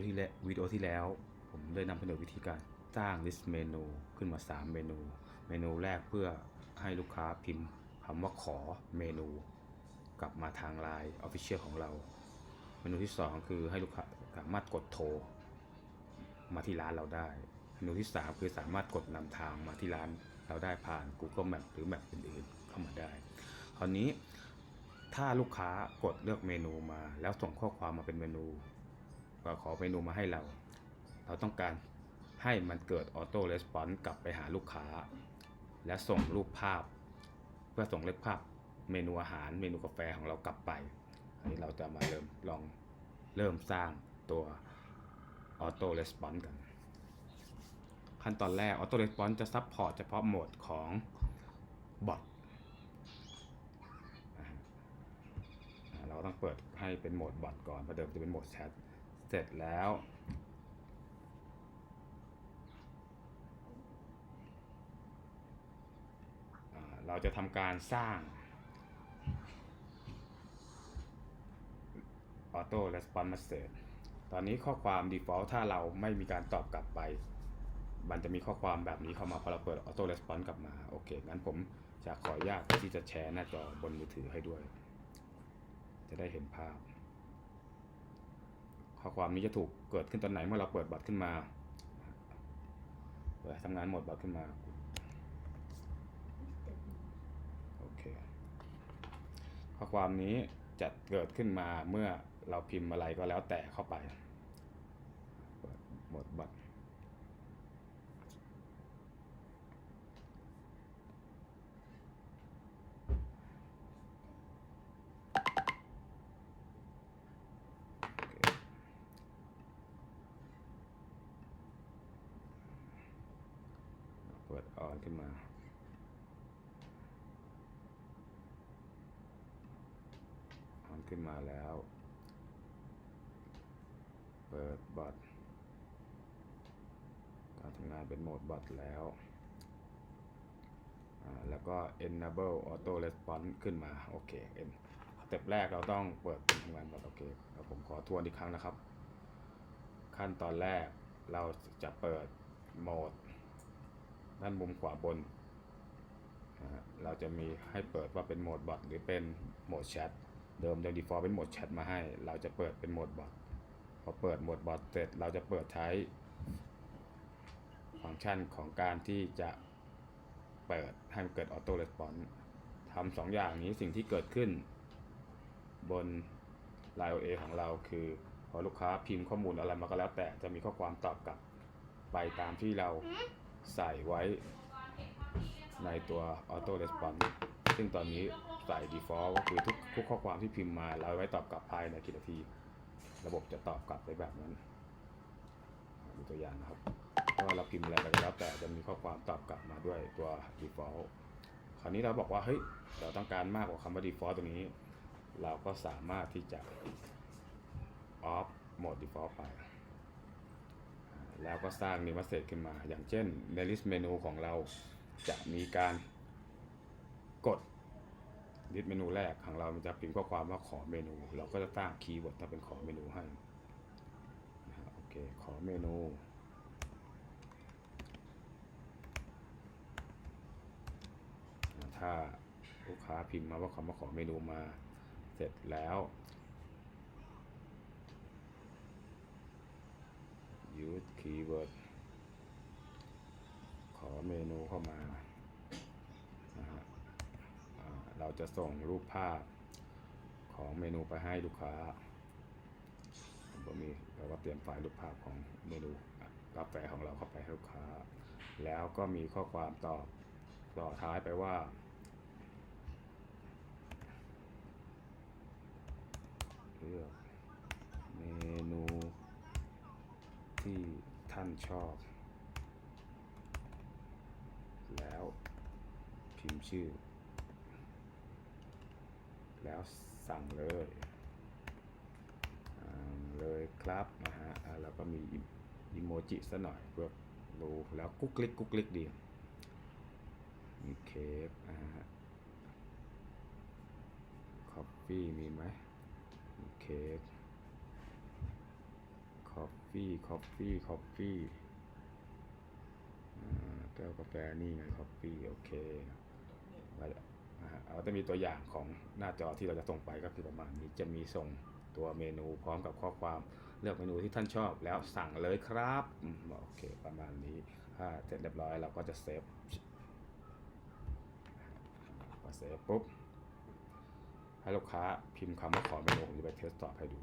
ดีโอที่แล้ววิดีโอที่แล้ว ผมได้นำเสนอวิธีการสร้าง list เมนูขึ้นมา 3 เมนู เมนูแรกเพื่อให้ลูกค้าพิมพ์คำว่าขอเมนู กลับมาทาง Line Official ของเรา เมนูที่ 2 คือให้ลูกค้าสามารถกดโทร มาที่ร้านเราได้ เมนูที่ 3 คือสามารถกดนำทางมาที่ร้านเราได้ผ่าน Google Map หรือแมปอื่นๆ เข้ามาได้ คราวนี้ถ้าลูกค้ากดเลือกเมนูมา แล้วส่งข้อความมาเป็นเมนู ก็ขอเมนูมาให้เรา เราต้องการให้มันเกิดออโต้レスปอนส์กลับไปหาลูกค้า และส่งรูปภาพ เพื่อส่งรูปภาพเมนูอาหารเมนูกาแฟของเรากลับไปอันนี้เราจะมาเริ่มลองเริ่มสร้างตัวออโต้レスปอนส์กัน ขั้นตอนแรกออโต้レスปอนส์จะซับพอร์ตเฉพาะโหมดของบอทเราต้องเปิดให้เป็นโหมดบอทก่อนเพราะเดิมจะเป็นโหมดแชท เสร็จแล้วเราจะทำการสร้าง Auto Response Message ตอนนี้ข้อความ default ถ้าเราไม่มีการตอบกลับไป มันจะมีข้อความแบบนี้เข้ามาพอเราเปิด Auto Response กลับมา โอเค งั้นผมจะขออนุญาตที่จะแชร์หน้าจอบนมือถือให้ด้วย จะได้เห็นภาพ ข้อความนี้จะถูกเกิดขึ้นตอนไหนเมื่อเราเปิดบัตรขึ้นมา เปิดทำงานหมดบัตรขึ้นมา โอเค ข้อความนี้จะเกิดขึ้นมาเมื่อเราพิมพ์อะไรก็แล้วแต่เข้าไป เปิดหมดบัตร เปิดออนขึ้นมา ออนขึ้นมาแล้ว เปิดบอทการทำงานเป็นโหมดบอทแล้วแล้วก็ enable auto response ขึ้นมา โอเคเอ็นสเต็ปแรกเราต้องเปิดเป็นทำงานบอทโอเคแล้วผมขอทวนอีกครั้งนะครับ ขั้นตอนแรกเราจะเปิดโหมด ด้านมุมขวาบน เราจะมีให้เปิดว่าเป็นโหมดบอทหรือเป็นโหมดแชท เดิมจะ default เป็นโหมดแชทมาให้ เราจะเปิดเป็นโหมดบอท พอเปิดโหมดบอทเสร็จ เราจะเปิดใช้ ฟังก์ชันของการที่จะเปิดให้มันเกิดออโต้レスปอนส์ทำสองอย่างนี้สิ่งที่เกิดขึ้น บน Line OA ของเราคือ พอลูกค้าพิมพ์ข้อมูลอะไรมาก็แล้วแต่จะมีข้อความตอบกลับไปตามที่เรา ใส่ไว้ในตัว Auto Response ซึ่งตอนนี้ใส่ default ก็คือทุกทุกข้อความที่พิมพ์มาเราไว้ตอบกลับภายในกี่นาที ระบบจะตอบกลับไปแบบนั้นดูตัวอย่างนะครับเพราะว่าเราพิมพ์อะไรไปแล้วแต่จะมีข้อความตอบกลับมาด้วยตัว default คราวนี้เราบอกว่าเฮ้ยเราต้องการมากกว่าคำว่า default ตรงนี้ เราก็สามารถที่จะ off mode default ไป แล้วก็สร้าง new message ขึ้นมา อย่างเช่นใน list menu ของเราจะมีการกด list เมนูแรกของเรามันจะพิมพ์ข้อความว่าขอเมนู เราก็จะตั้งคีย์เวิร์ดถ้าเป็นขอเมนูให้นะฮะโอเคขอเมนูถ้าลูกค้าพิมพ์มาว่าคำว่าขอเมนูมาเสร็จแล้ว use keyword ขอเมนูเข้ามานะฮะเราจะส่งรูปภาพของเมนูไปให้ลูกค้าผมมีเราก็เตรียมไฟล์รูปภาพของเมนูกาแฟของเราเข้าไปให้ลูกค้า แล้วก็มีข้อความตอบต่อท้ายไปว่า เลือกเมนู ที่ท่านชอบ แล้วพิมพ์ชื่อ แล้วสั่งเลยเลยครับนะฮะแล้วก็มีอิโมจิซะหน่อยเพื่อดูแล้วกุ๊กคลิกกุ๊กคลิกดี มีเค้กนะฮะคอฟฟี่มีไหมมีเค้ก coffee coffee coffee อ่าแก้วกาแฟนี่ไง coffee โอเคว่าอ่าเอาจะมีตัวอย่างของหน้าจอที่เราจะส่งไปก็คือประมาณนี้จะมีส่งตัวเมนูพร้อมกับข้อความเลือกเมนูที่ท่านชอบแล้วสั่งเลยครับโอเคประมาณนี้ถ้าเสร็จเรียบร้อยเราก็จะเซฟพอเซฟปุ๊บให้ลูกค้าพิมพ์คำว่าขอเมนูผมจะไปเทสตอบให้ดู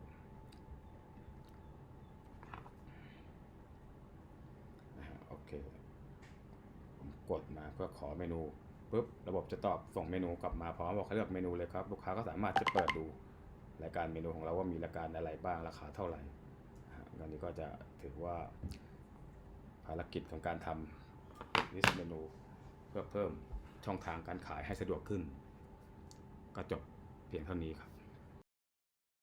นะฮะโอ เค ผมกดมาเพื่อขอเมนูปุ๊บระบบจะตอบส่งเมนูกลับมาพร้อมบอกให้เลือกเมนูเลยครับ ลูกค้าก็สามารถจะเปิดดูรายการเมนูของเราว่ามีรายการอะไรบ้างราคาเท่าไหร่นะฮะอันนี้ก็จะถือว่าภารกิจของการทำลิสต์เมนูเพื่อเพิ่มช่องทางการขายให้สะดวกขึ้น ก็จบเพียงเท่านี้ครับ